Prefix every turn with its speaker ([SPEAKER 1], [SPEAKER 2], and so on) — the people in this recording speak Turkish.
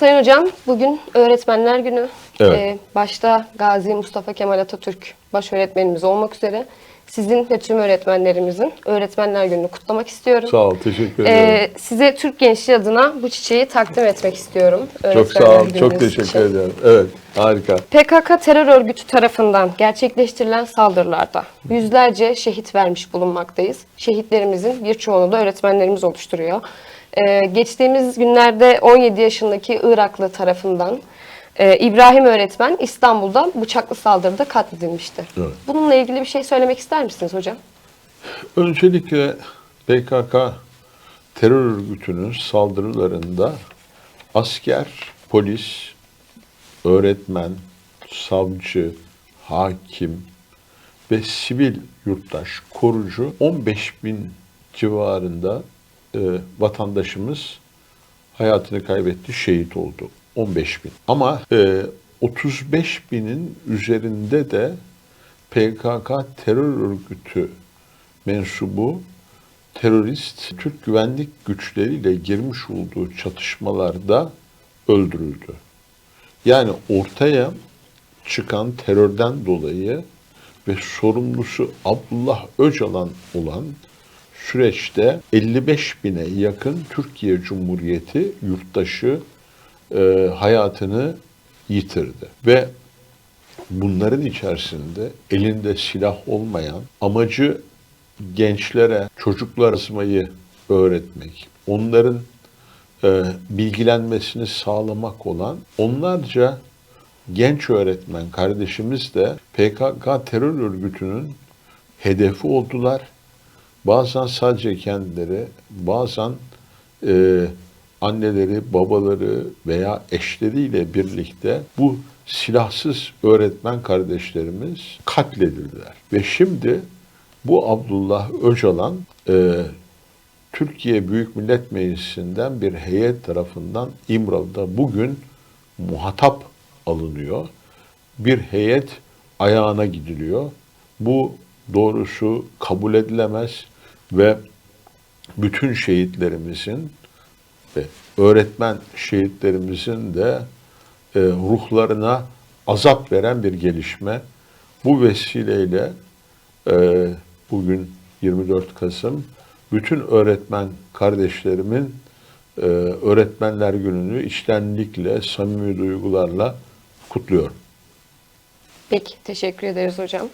[SPEAKER 1] Sayın Hocam, bugün Öğretmenler Günü.
[SPEAKER 2] Evet.
[SPEAKER 1] Ee, başta Gazi Mustafa Kemal Atatürk baş öğretmenimiz olmak üzere sizin ve tüm öğretmenlerimizin Öğretmenler Günü'nü kutlamak istiyorum.
[SPEAKER 2] Sağ ol, teşekkür ederim.
[SPEAKER 1] Ee, size Türk gençliği adına bu çiçeği takdim etmek istiyorum.
[SPEAKER 2] çok sağ ol, çok teşekkür
[SPEAKER 1] için.
[SPEAKER 2] ederim. Evet, harika.
[SPEAKER 1] PKK terör örgütü tarafından gerçekleştirilen saldırılarda yüzlerce şehit vermiş bulunmaktayız. Şehitlerimizin birçoğunu da öğretmenlerimiz oluşturuyor. Ee, geçtiğimiz günlerde 17 yaşındaki Iraklı tarafından e, İbrahim öğretmen İstanbul'da bıçaklı saldırıda katledilmişti.
[SPEAKER 2] Evet.
[SPEAKER 1] Bununla ilgili bir şey söylemek ister misiniz hocam?
[SPEAKER 2] Öncelikle PKK terör örgütünün saldırılarında asker, polis, öğretmen, savcı, hakim ve sivil yurttaş, korucu 15 bin civarında e, vatandaşımız hayatını kaybetti, şehit oldu. 15 bin. Ama e, 35 binin üzerinde de PKK terör örgütü mensubu terörist Türk güvenlik güçleriyle girmiş olduğu çatışmalarda öldürüldü. Yani ortaya çıkan terörden dolayı ve sorumlusu Abdullah Öcalan olan süreçte 55 bine yakın Türkiye Cumhuriyeti yurttaşı e, hayatını yitirdi. Ve bunların içerisinde elinde silah olmayan, amacı gençlere, çocuklar asmayı öğretmek, onların e, bilgilenmesini sağlamak olan onlarca genç öğretmen kardeşimiz de PKK terör örgütünün hedefi oldular. Bazen sadece kendileri, bazen e, anneleri, babaları veya eşleriyle birlikte bu silahsız öğretmen kardeşlerimiz katledildiler. Ve şimdi bu Abdullah Öcalan e, Türkiye Büyük Millet Meclisi'nden bir heyet tarafından İmralı'da bugün muhatap alınıyor. Bir heyet ayağına gidiliyor. Bu doğrusu kabul edilemez ve bütün şehitlerimizin öğretmen şehitlerimizin de e, ruhlarına azap veren bir gelişme. Bu vesileyle e, bugün 24 Kasım bütün öğretmen kardeşlerimin e, öğretmenler gününü içtenlikle, samimi duygularla kutluyorum.
[SPEAKER 1] Peki, teşekkür ederiz hocam.